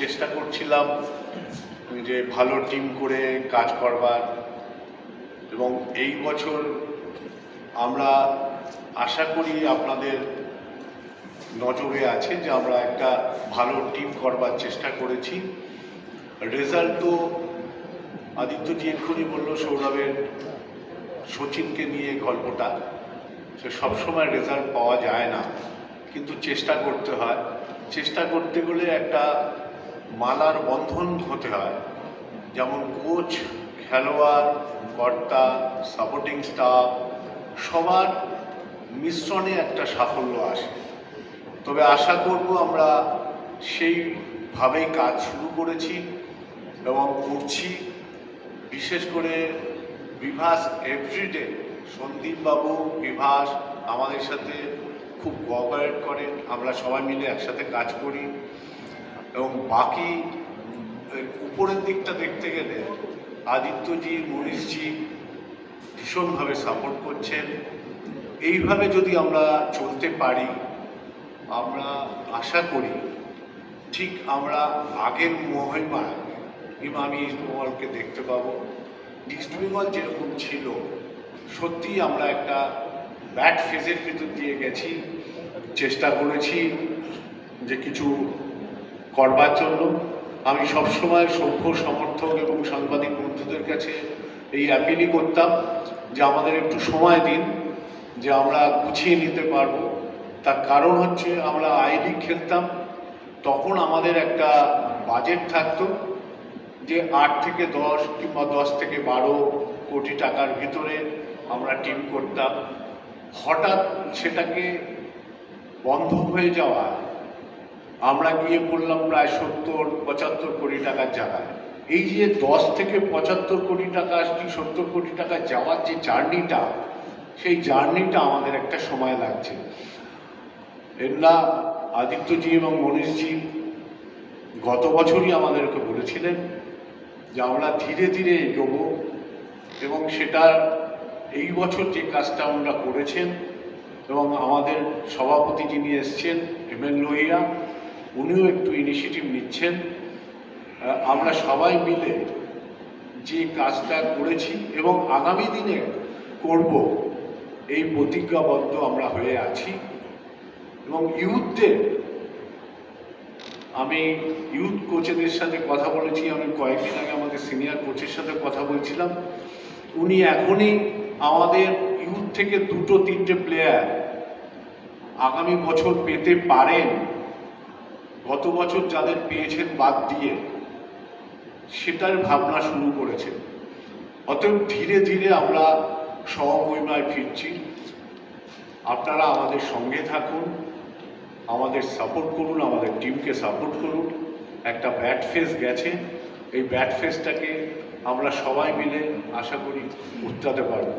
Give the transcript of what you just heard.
চেষ্টা করছিলাম যে ভালো টিম করে কাজ করবার। এবং এই বছর আমরা আশা করি আপনাদের নজরে আছে যে আমরা একটা ভালো টিম করবার চেষ্টা করেছি। রেজাল্ট তো আদিত্যজি এক্ষুনি বলল, সৌরভের সচিনকে নিয়ে গল্পটা। সে সবসময় রেজাল্ট পাওয়া যায় না, কিন্তু চেষ্টা করতে হয়। চেষ্টা করতে গেলে একটা মালার বন্ধন হতে হয়। যেমন কোচ, খেলোয়াড়, কর্তা সাপোর্টিং স্টাফ সবার মিশ্রণে একটা সাফল্য আসে। তবে আশা করব আমরা সেইভাবেই কাজ শুরু করেছি এবং করছি। বিশেষ করে বিভাস এভরিডে সন্দীপবাবু, বিভাস আমাদের সাথে খুব কোঅপারেট করেন আমরা সবাই মিলে একসাথে কাজ করি। এবং বাকি উপরের দিকটা দেখতে গেলে আদিত্যজি মনীষজি ভীষণভাবে সাপোর্ট করছেন। এইভাবে যদি আমরা চলতে পারি, আমরা আশা করি, ঠিক আমরা আগের মহিমায় ইমামি ইস্টবেঙ্গলকে দেখতে পাবো। ইস্টবেঙ্গল যেরকম ছিল সত্যি আমরা একটা ব্যাড ফেজের ভিতর দিয়ে গেছি, চেষ্টা করেছি যে কিছু করবার জন্য আমি সবসময় সভ্য সমর্থক এবং সাংবাদিক বন্ধুদের কাছে এই অ্যাপিলই করতাম যে আমাদের একটু সময় দিন, যে আমরা গুছিয়ে নিতে পারব। তার কারণ হচ্ছে আমরা আই লিগ খেলতাম, তখন আমাদের একটা বাজেট থাকতো যে আট থেকে দশ কিংবা দশ থেকে বারো কোটি টাকার ভিতরে আমরা টিম করতাম। হঠাৎ সেটাকে বন্ধ হয়ে যাওয়া আমরা গিয়ে পড়লাম প্রায় সত্তর, পঁচাত্তর কোটি টাকার জায়গায় এই যে দশ থেকে পঁচাত্তর কোটি টাকা কি সত্তর কোটি টাকা যাওয়ার যে জার্নিটা, সেই জার্নিটা আমাদের একটা সময় লাগছে। এরা আদিত্যজি এবং মনীষজি গত বছরই আমাদেরকে বলেছিলেন যে আমরা ধীরে ধীরে এগোবো এবং সেটা এই বছর যে কাজটা আমরা করেছেন এবং আমাদের সভাপতি যিনি এসছেন, এম এন লোহিয়া উনিও একটু ইনিশিয়েটিভ নিচ্ছেন। আমরা সবাই মিলে যে কাজটা করেছি এবং আগামী দিনে করব, এই প্রতিজ্ঞাবদ্ধ আমরা হয়ে আছি। এবং ইউথদের, আমি ইউথ কোচেদের সাথে কথা বলেছি, আমি কয়েকদিন আগে আমাদের সিনিয়র কোচের সাথে কথা বলছিলাম। উনি এখনই আমাদের ইউথ থেকে দুটো, তিনটে প্লেয়ার আগামী বছর পেতে পারেন গত বছর যাদের পেয়েছেন বাদ দিয়ে, সেটার ভাবনা শুরু করেছেন অতএব ধীরে ধীরে আমরা সহমহিমায় ফিরছি। আপনারা আমাদের সঙ্গে থাকুন, আমাদের সাপোর্ট করুন, আমাদের টিমকে সাপোর্ট করুন। একটা ব্যাট ফেস গেছে, এই ব্যাট ফেসটাকে আমরা সবাই মিলে, আশা করি, উত্তাতে পারব।